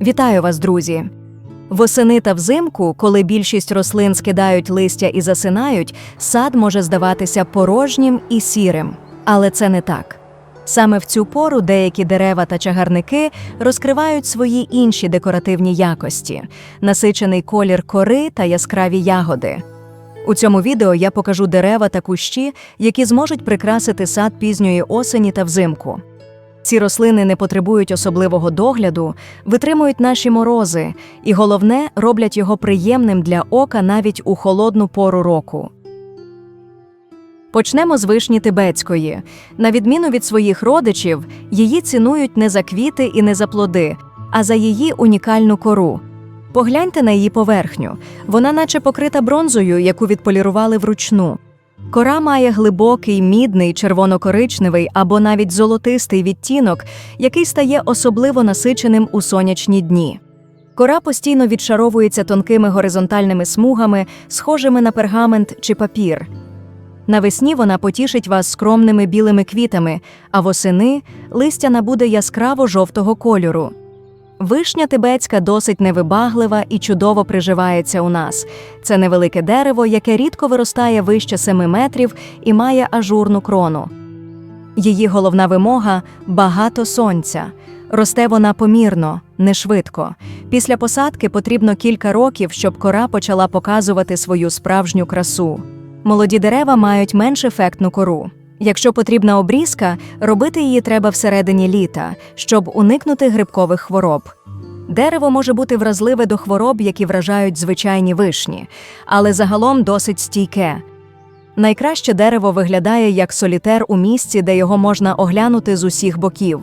Вітаю вас, друзі! Восени та взимку, коли більшість рослин скидають листя і засинають, сад може здаватися порожнім і сірим. Але це не так. Саме в цю пору деякі дерева та чагарники розкривають свої інші декоративні якості, насичений колір кори та яскраві ягоди. У цьому відео я покажу дерева та кущі, які зможуть прикрасити сад пізньої осені та взимку. Ці рослини не потребують особливого догляду, витримують наші морози, і головне, роблять його приємним для ока навіть у холодну пору року. Почнемо з вишні тибетської. На відміну від своїх родичів, її цінують не за квіти і не за плоди, а за її унікальну кору. Погляньте на її поверхню. Вона наче покрита бронзою, яку відполірували вручну. Кора має глибокий, мідний, червоно-коричневий або навіть золотистий відтінок, який стає особливо насиченим у сонячні дні. Кора постійно відшаровується тонкими горизонтальними смугами, схожими на пергамент чи папір. Навесні вона потішить вас скромними білими квітами, а восени листя набуде яскраво жовтого кольору. Вишня тибетська досить невибаглива і чудово приживається у нас. Це невелике дерево, яке рідко виростає вище 7 метрів і має ажурну крону. Її головна вимога багато сонця. Росте вона помірно, не швидко. Після посадки потрібно кілька років, щоб кора почала показувати свою справжню красу. Молоді дерева мають менш ефектну кору. Якщо потрібна обрізка, робити її треба всередині літа, щоб уникнути грибкових хвороб. Дерево може бути вразливе до хвороб, які вражають звичайні вишні, але загалом досить стійке. Найкраще дерево виглядає як солітер у місці, де його можна оглянути з усіх боків.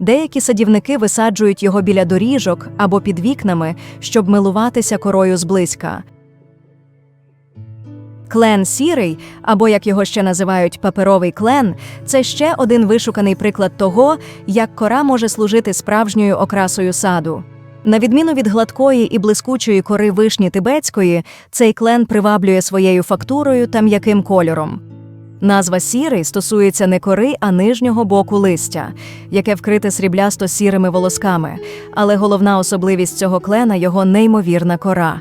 Деякі садівники висаджують його біля доріжок або під вікнами, щоб милуватися корою зблизька. Клен сірий, або як його ще називають паперовий клен, це ще один вишуканий приклад того, як кора може служити справжньою окрасою саду. На відміну від гладкої і блискучої кори вишні тибетської, цей клен приваблює своєю фактурою та м'яким кольором. Назва сірий стосується не кори, а нижнього боку листя, яке вкрите сріблясто сірими волосками, але головна особливість цього клена його неймовірна кора.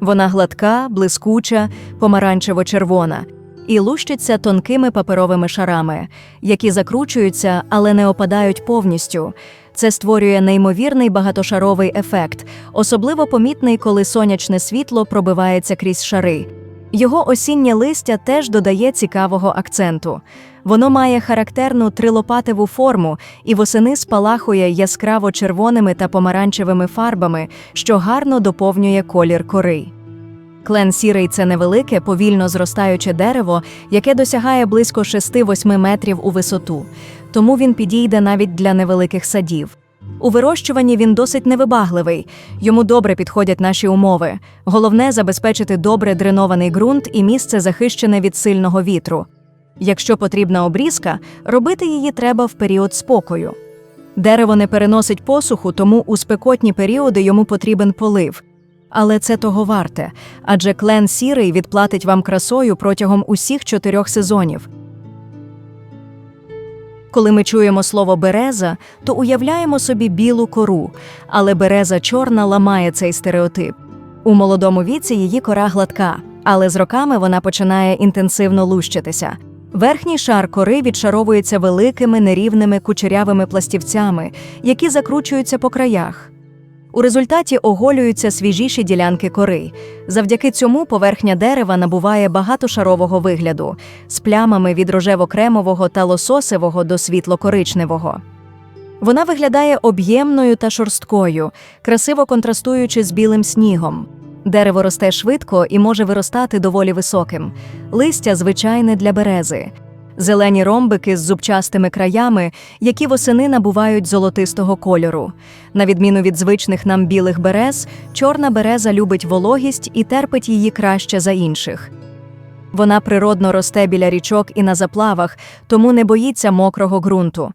Вона гладка, блискуча, помаранчево-червона і лущиться тонкими паперовими шарами, які закручуються, але не опадають повністю. Це створює неймовірний багатошаровий ефект, особливо помітний, коли сонячне світло пробивається крізь шари. Його осіннє листя теж додає цікавого акценту. Воно має характерну трилопатеву форму і восени спалахує яскраво червоними та помаранчевими фарбами, що гарно доповнює колір кори. Клен сірий це невелике, повільно зростаюче дерево, яке досягає близько 6-8 метрів у висоту, тому він підійде навіть для невеликих садів. У вирощуванні він досить невибагливий, йому добре підходять наші умови. Головне забезпечити добре дренований ґрунт і місце захищене від сильного вітру. Якщо потрібна обрізка, робити її треба в період спокою. Дерево не переносить посуху, тому у спекотні періоди йому потрібен полив. Але це того варте, адже клен сірий відплатить вам красою протягом усіх чотирьох сезонів. Коли ми чуємо слово береза, то уявляємо собі білу кору, але береза чорна ламає цей стереотип. У молодому віці її кора гладка, але з роками вона починає інтенсивно лущитися. Верхній шар кори відшаровується великими нерівними кучерявими пластівцями, які закручуються по краях. У результаті оголюються свіжіші ділянки кори. Завдяки цьому поверхня дерева набуває багатошарового вигляду з плямами від рожево-кремового та лососевого до світло-коричневого. Вона виглядає об'ємною та шорсткою, красиво контрастуючи з білим снігом. Дерево росте швидко і може виростати доволі високим. Листя звичайне для берези. Зелені ромбики з зубчастими краями, які восени набувають золотистого кольору. На відміну від звичних нам білих берез, чорна береза любить вологість і терпить її краще за інших. Вона природно росте біля річок і на заплавах, тому не боїться мокрого ґрунту.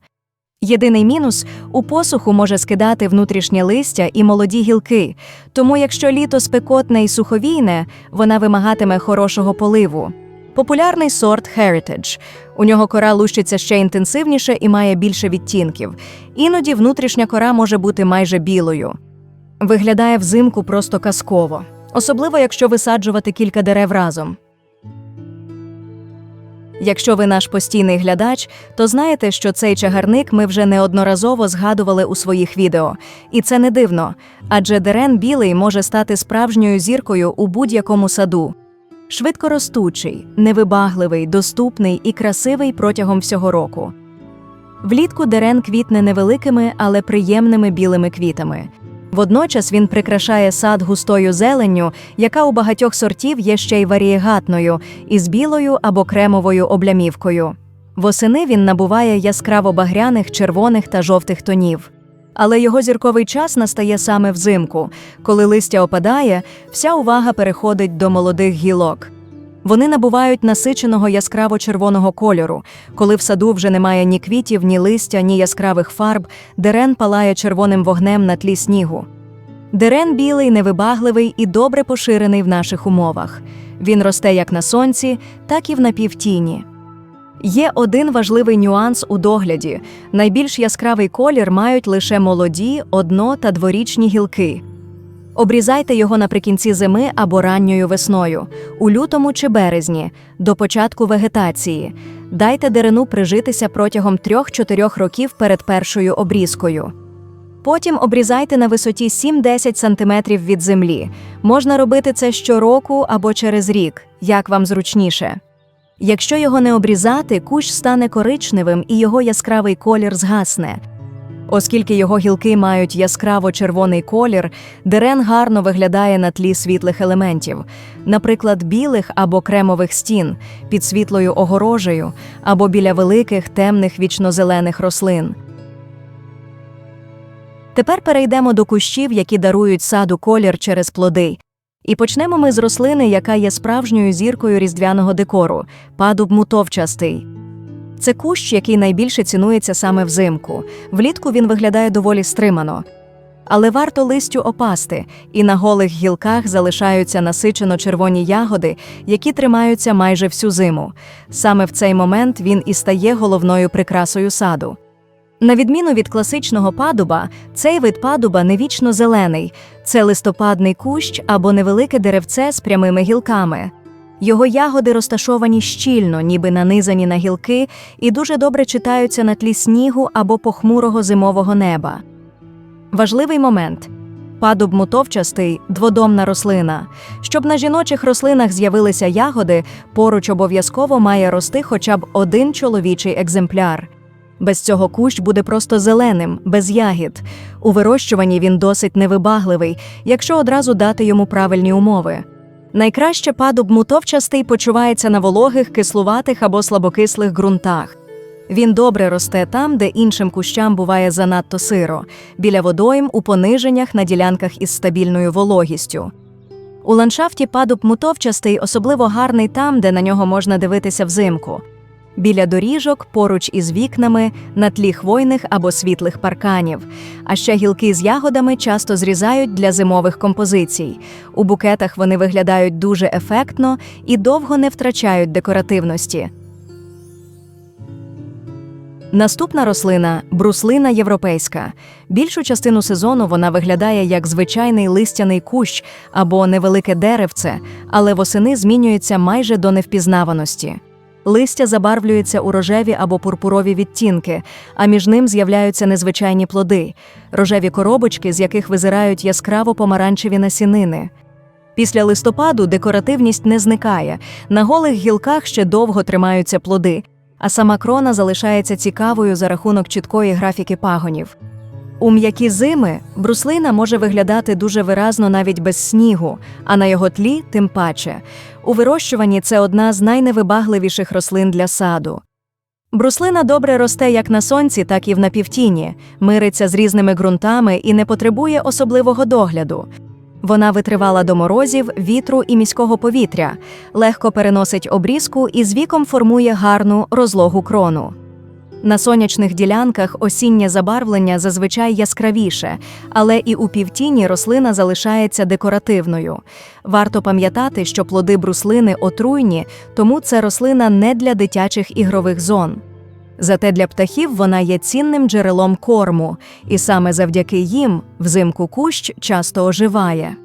Єдиний мінус у посуху може скидати внутрішнє листя і молоді гілки, тому якщо літо спекотне і суховійне, вона вимагатиме хорошого поливу. Популярний сорт Heritage. У нього кора лущиться ще інтенсивніше і має більше відтінків. Іноді внутрішня кора може бути майже білою. Виглядає взимку просто казково, особливо якщо висаджувати кілька дерев разом. Якщо ви наш постійний глядач, то знаєте, що цей чагарник ми вже неодноразово згадували у своїх відео. І це не дивно, адже дерен білий може стати справжньою зіркою у будь-якому саду. Швидкоростучий, невибагливий, доступний і красивий протягом всього року. Влітку дерен квітне невеликими, але приємними білими квітами. Водночас він прикрашає сад густою зеленню, яка у багатьох сортів є ще й варієгатною, із білою або кремовою облямівкою. Восени він набуває яскраво багряних, червоних та жовтих тонів. Але його зірковий час настає саме взимку, коли листя опадає, вся увага переходить до молодих гілок. Вони набувають насиченого яскраво-червоного кольору, коли в саду вже немає ні квітів, ні листя, ні яскравих фарб, дерен палає червоним вогнем на тлі снігу. Дерен білий, невибагливий і добре поширений в наших умовах. Він росте як на сонці, так і в напівтіні. Є один важливий нюанс у догляді: найбільш яскравий колір мають лише молоді, одно- та дворічні гілки. Обрізайте його наприкінці зими або ранньою весною, у лютому чи березні, до початку вегетації. Дайте деревину прижитися протягом 3-4 років перед першою обрізкою. Потім обрізайте на висоті 7-10 см від землі. Можна робити це щороку або через рік, як вам зручніше. Якщо його не обрізати, кущ стане коричневим і його яскравий колір згасне. Оскільки його гілки мають яскраво червоний колір, дерен гарно виглядає на тлі світлих елементів, наприклад, білих або кремових стін, під світлою огорожею або біля великих темних вічнозелених рослин. Тепер перейдемо до кущів, які дарують саду колір через плоди. І почнемо ми з рослини, яка є справжньою зіркою різдвяного декору падуб мутовчастий. Це кущ, який найбільше цінується саме взимку. Влітку він виглядає доволі стримано. Але варто листю опасти, і на голих гілках залишаються насичено червоні ягоди, які тримаються майже всю зиму. Саме в цей момент він і стає головною прикрасою саду. На відміну від класичного падуба, цей вид падуба не вічно зелений, це листопадний кущ або невелике деревце з прямими гілками. Його ягоди розташовані щільно, ніби нанизані на гілки, і дуже добре читаються на тлі снігу або похмурого зимового неба. Важливий момент. Падуб мутовчастий дводомна рослина. Щоб на жіночих рослинах з'явилися ягоди, поруч обов'язково має рости хоча б один чоловічий екземпляр. Без цього кущ буде просто зеленим, без ягід. У вирощуванні він досить невибагливий, якщо одразу дати йому правильні умови. Найкраще падуб мутовчастий почувається на вологих, кислуватих або слабокислих ґрунтах. Він добре росте там, де іншим кущам буває занадто сиро, біля водойм у пониженнях на ділянках із стабільною вологістю. У ландшафті падуб мутовчастий особливо гарний там, де на нього можна дивитися взимку. Біля доріжок, поруч із вікнами, на тлі хвойних або світлих парканів. А ще гілки з ягодами часто зрізають для зимових композицій. У букетах вони виглядають дуже ефектно і довго не втрачають декоративності. Наступна рослина бруслина європейська. Більшу частину сезону вона виглядає як звичайний листяний кущ або невелике деревце, але восени змінюється майже до невпізнаваності. Листя забарвлюється у рожеві або пурпурові відтінки, а між ним з'являються незвичайні плоди, рожеві коробочки, з яких визирають яскраво помаранчеві насінини. Після листопаду декоративність не зникає, на голих гілках ще довго тримаються плоди, а сама крона залишається цікавою за рахунок чіткої графіки пагонів. У м'які зими бруслина може виглядати дуже виразно навіть без снігу, а на його тлі тим паче. У вирощуванні це одна з найневибагливіших рослин для саду. Бруслина добре росте як на сонці, так і в напівтіні, мириться з різними ґрунтами і не потребує особливого догляду. Вона витривала до морозів, вітру і міського повітря, легко переносить обрізку і з віком формує гарну розлогу крону. На сонячних ділянках осіннє забарвлення зазвичай яскравіше, але і у півтіні рослина залишається декоративною. Варто пам'ятати, що плоди бруслини отруйні, тому це рослина не для дитячих ігрових зон. Зате для птахів вона є цінним джерелом корму, і саме завдяки їм взимку кущ часто оживає.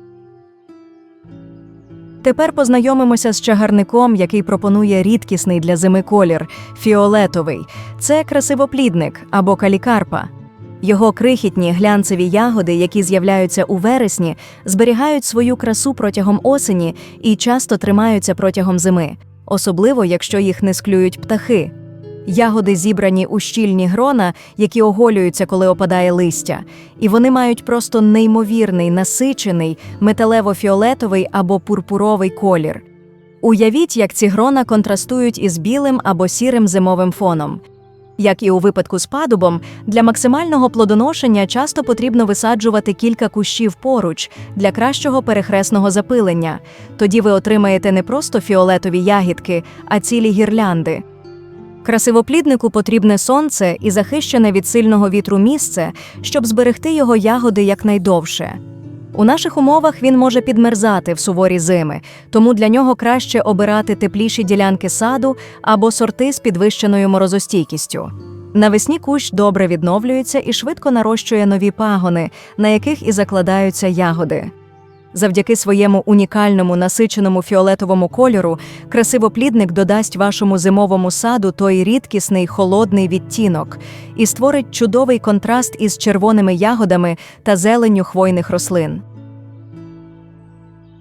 Тепер познайомимося з чагарником, який пропонує рідкісний для зими колір фіолетовий. Це красивоплідник або калікарпа. Його крихітні глянцеві ягоди, які з'являються у вересні, зберігають свою красу протягом осені і часто тримаються протягом зими, особливо якщо їх не склюють птахи. Ягоди зібрані у щільні грона, які оголюються, коли опадає листя, і вони мають просто неймовірний, насичений, металево-фіолетовий або пурпуровий колір. Уявіть, як ці грона контрастують із білим або сірим зимовим фоном. Як і у випадку з падубом, для максимального плодоношення часто потрібно висаджувати кілька кущів поруч для кращого перехресного запилення. Тоді ви отримаєте не просто фіолетові ягідки, а цілі гірлянди. Красивопліднику потрібне сонце і захищене від сильного вітру місце, щоб зберегти його ягоди якнайдовше. У наших умовах він може підмерзати в суворі зими, тому для нього краще обирати тепліші ділянки саду або сорти з підвищеною морозостійкістю. Навесні кущ добре відновлюється і швидко нарощує нові пагони, на яких і закладаються ягоди. Завдяки своєму унікальному насиченому фіолетовому кольору красивоплідник додасть вашому зимовому саду той рідкісний холодний відтінок і створить чудовий контраст із червоними ягодами та зеленню хвойних рослин.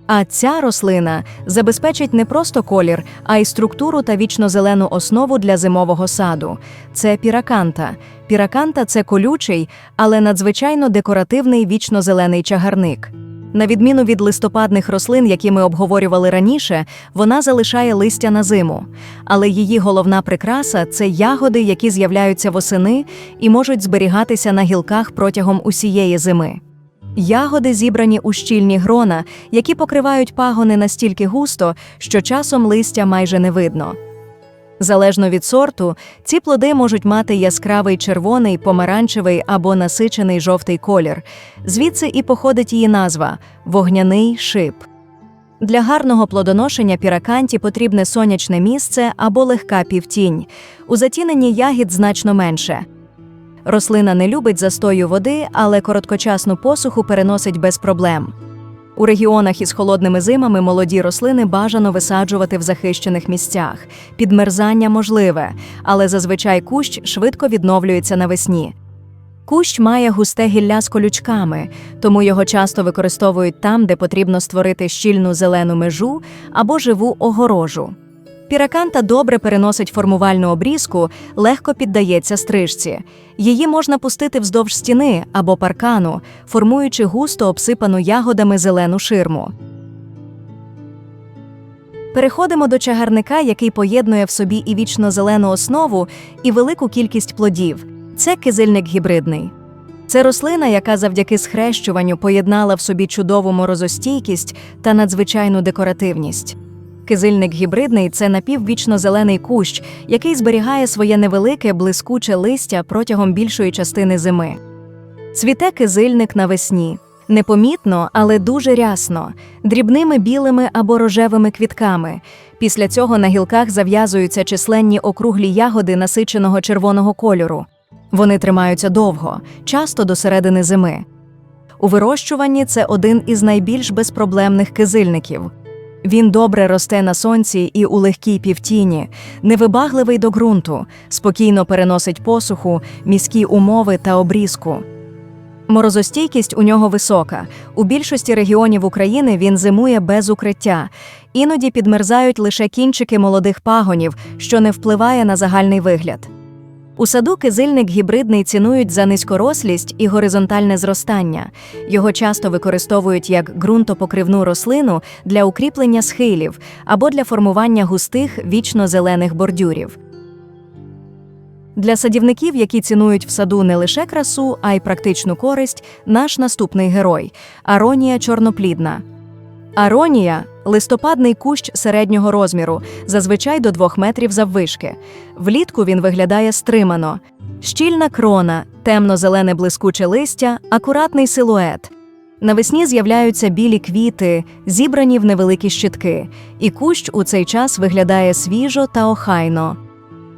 А ця рослина забезпечить не просто колір, а й структуру та вічнозелену основу для зимового саду. Це піраканта. Піраканта це колючий, але надзвичайно декоративний вічнозелений чагарник. На відміну від листопадних рослин, які ми обговорювали раніше, вона залишає листя на зиму. Але її головна прикраса це ягоди, які з'являються восени і можуть зберігатися на гілках протягом усієї зими. Ягоди зібрані у щільні грона, які покривають пагони настільки густо, що часом листя майже не видно. Залежно від сорту, ці плоди можуть мати яскравий червоний, помаранчевий або насичений жовтий колір. Звідси і походить її назва вогняний шип. Для гарного плодоношення піраканті потрібне сонячне місце або легка півтінь. У затіненні ягід значно менше. Рослина не любить застою води, але короткочасну посуху переносить без проблем. У регіонах із холодними зимами молоді рослини бажано висаджувати в захищених місцях. Підмерзання можливе, але зазвичай кущ швидко відновлюється навесні. Кущ має густе гілля з колючками, тому його часто використовують там, де потрібно створити щільну зелену межу або живу огорожу. Піраканта добре переносить формувальну обрізку, легко піддається стрижці. Її можна пустити вздовж стіни або паркану, формуючи густо обсипану ягодами зелену ширму. Переходимо до чагарника, який поєднує в собі і вічно зелену основу, і велику кількість плодів. Це кизильник гібридний. Це рослина, яка завдяки схрещуванню поєднала в собі чудову морозостійкість та надзвичайну декоративність. Кизильник гібридний це напіввічно-зелений кущ, який зберігає своє невелике блискуче листя протягом більшої частини зими. Цвіте кизильник навесні. Непомітно, але дуже рясно, дрібними білими або рожевими квітками. Після цього на гілках зав'язуються численні округлі ягоди насиченого червоного кольору. Вони тримаються довго, часто до середини зими. У вирощуванні це один із найбільш безпроблемних кизильників. Він добре росте на сонці і у легкій півтіні, невибагливий до ґрунту, спокійно переносить посуху, міські умови та обрізку. Морозостійкість у нього висока. У більшості регіонів України він зимує без укриття, іноді підмерзають лише кінчики молодих пагонів, що не впливає на загальний вигляд. У саду кизильник гібридний цінують за низькорослість і горизонтальне зростання. Його часто використовують як ґрунтопокривну рослину для укріплення схилів або для формування густих вічно-зелених бордюрів. Для садівників, які цінують в саду не лише красу, а й практичну користь, наш наступний герой аронія чорноплідна. Аронія листопадний кущ середнього розміру, зазвичай до 2 метрів заввишки. Влітку він виглядає стримано. Щільна крона, темно-зелене блискуче листя, акуратний силует. Навесні з'являються білі квіти, зібрані в невеликі щитки, і кущ у цей час виглядає свіжо та охайно.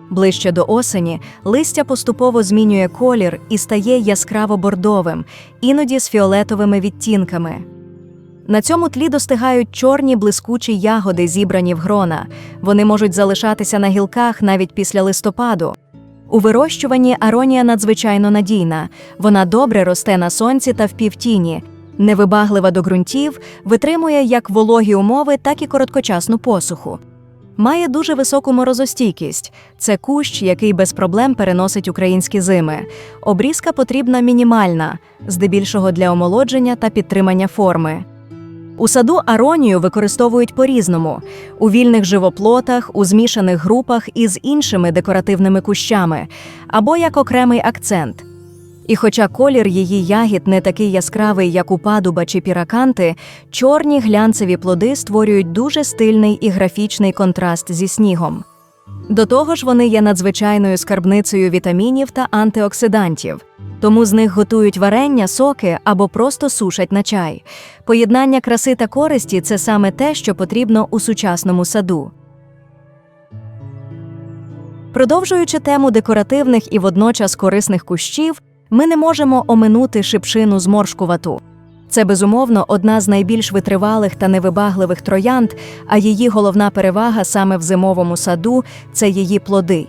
Ближче до осені листя поступово змінює колір і стає яскраво бордовим, іноді з фіолетовими відтінками. На цьому тлі достигають чорні блискучі ягоди, зібрані в грона. Вони можуть залишатися на гілках навіть після листопаду. У вирощуванні аронія надзвичайно надійна. Вона добре росте на сонці та в півтіні, невибаглива до ґрунтів, витримує як вологі умови, так і короткочасну посуху. Має дуже високу морозостійкість. Це кущ, який без проблем переносить українські зими. Обрізка потрібна мінімальна, здебільшого для омолодження та підтримання форми. У саду аронію використовують по-різному у вільних живоплотах, у змішаних групах із іншими декоративними кущами або як окремий акцент. І хоча колір її ягід не такий яскравий, як у падуба чи піраканти, чорні глянцеві плоди створюють дуже стильний і графічний контраст зі снігом. До того ж, вони є надзвичайною скарбницею вітамінів та антиоксидантів, тому з них готують варення, соки або просто сушать на чай. Поєднання краси та користі це саме те, що потрібно у сучасному саду. Продовжуючи тему декоративних і водночас корисних кущів, ми не можемо оминути шипшину зморшкувату. Це безумовно одна з найбільш витривалих та невибагливих троянд, а її головна перевага саме в зимовому саду це її плоди.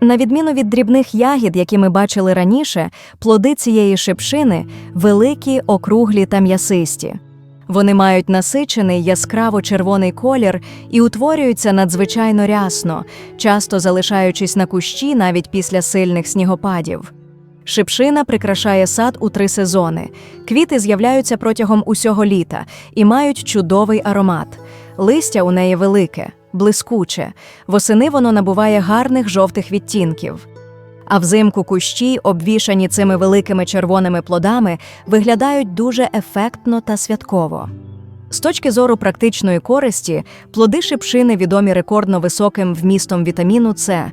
На відміну від дрібних ягід, які ми бачили раніше, плоди цієї шипшини великі, округлі та м'ясисті. Вони мають насичений яскраво червоний колір і утворюються надзвичайно рясно, часто залишаючись на кущі навіть після сильних снігопадів. Шипшина прикрашає сад у три сезони. Квіти з'являються протягом усього літа і мають чудовий аромат. Листя у неї велике, блискуче. Восени воно набуває гарних жовтих відтінків. А взимку кущі, обвішані цими великими червоними плодами, виглядають дуже ефектно та святково. З точки зору практичної користі, плоди шипшини відомі рекордно високим вмістом вітаміну С.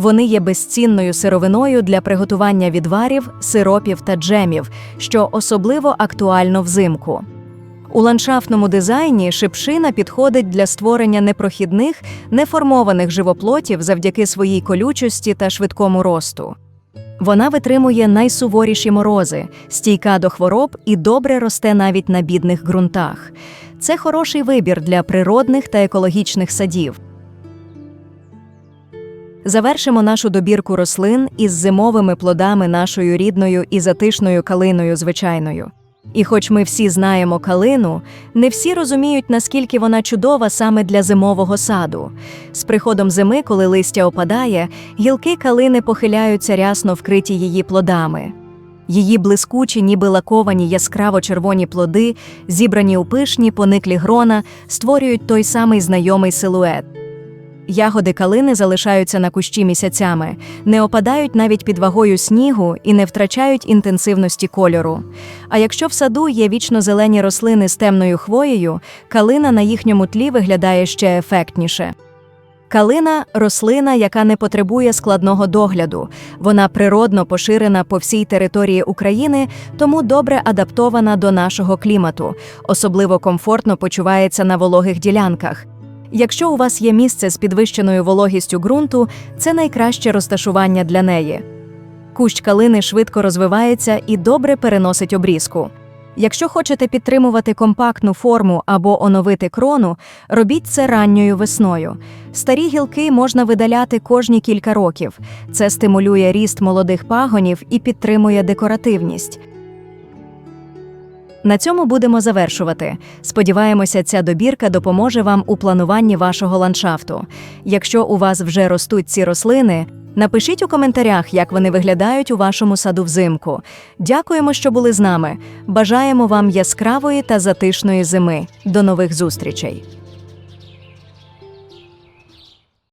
Вони є безцінною сировиною для приготування відварів, сиропів та джемів, що особливо актуально взимку. У ландшафтному дизайні шипшина підходить для створення непрохідних, неформованих живоплотів завдяки своїй колючості та швидкому росту. Вона витримує найсуворіші морози, стійка до хвороб і добре росте навіть на бідних ґрунтах. Це хороший вибір для природних та екологічних садів. Завершимо нашу добірку рослин із зимовими плодами нашою рідною і затишною калиною звичайною. І хоч ми всі знаємо калину, не всі розуміють, наскільки вона чудова саме для зимового саду. З приходом зими, коли листя опадає, гілки калини похиляються рясно вкриті її плодами. Її блискучі, ніби лаковані яскраво червоні плоди, зібрані у пишні, пониклі грона, створюють той самий знайомий силует. Ягоди калини залишаються на кущі місяцями, не опадають навіть під вагою снігу і не втрачають інтенсивності кольору. А якщо в саду є вічно зелені рослини з темною хвоєю, калина на їхньому тлі виглядає ще ефектніше. Калина рослина, яка не потребує складного догляду. Вона природно поширена по всій території України, тому добре адаптована до нашого клімату, особливо комфортно почувається на вологих ділянках. Якщо у вас є місце з підвищеною вологістю ґрунту, це найкраще розташування для неї. Кущ калини швидко розвивається і добре переносить обрізку. Якщо хочете підтримувати компактну форму або оновити крону, робіть це ранньою весною. Старі гілки можна видаляти кожні кілька років. Це стимулює ріст молодих пагонів і підтримує декоративність. На цьому будемо завершувати. Сподіваємося, ця добірка допоможе вам у плануванні вашого ландшафту. Якщо у вас вже ростуть ці рослини, напишіть у коментарях, як вони виглядають у вашому саду взимку. Дякуємо, що були з нами. Бажаємо вам яскравої та затишної зими. До нових зустрічей!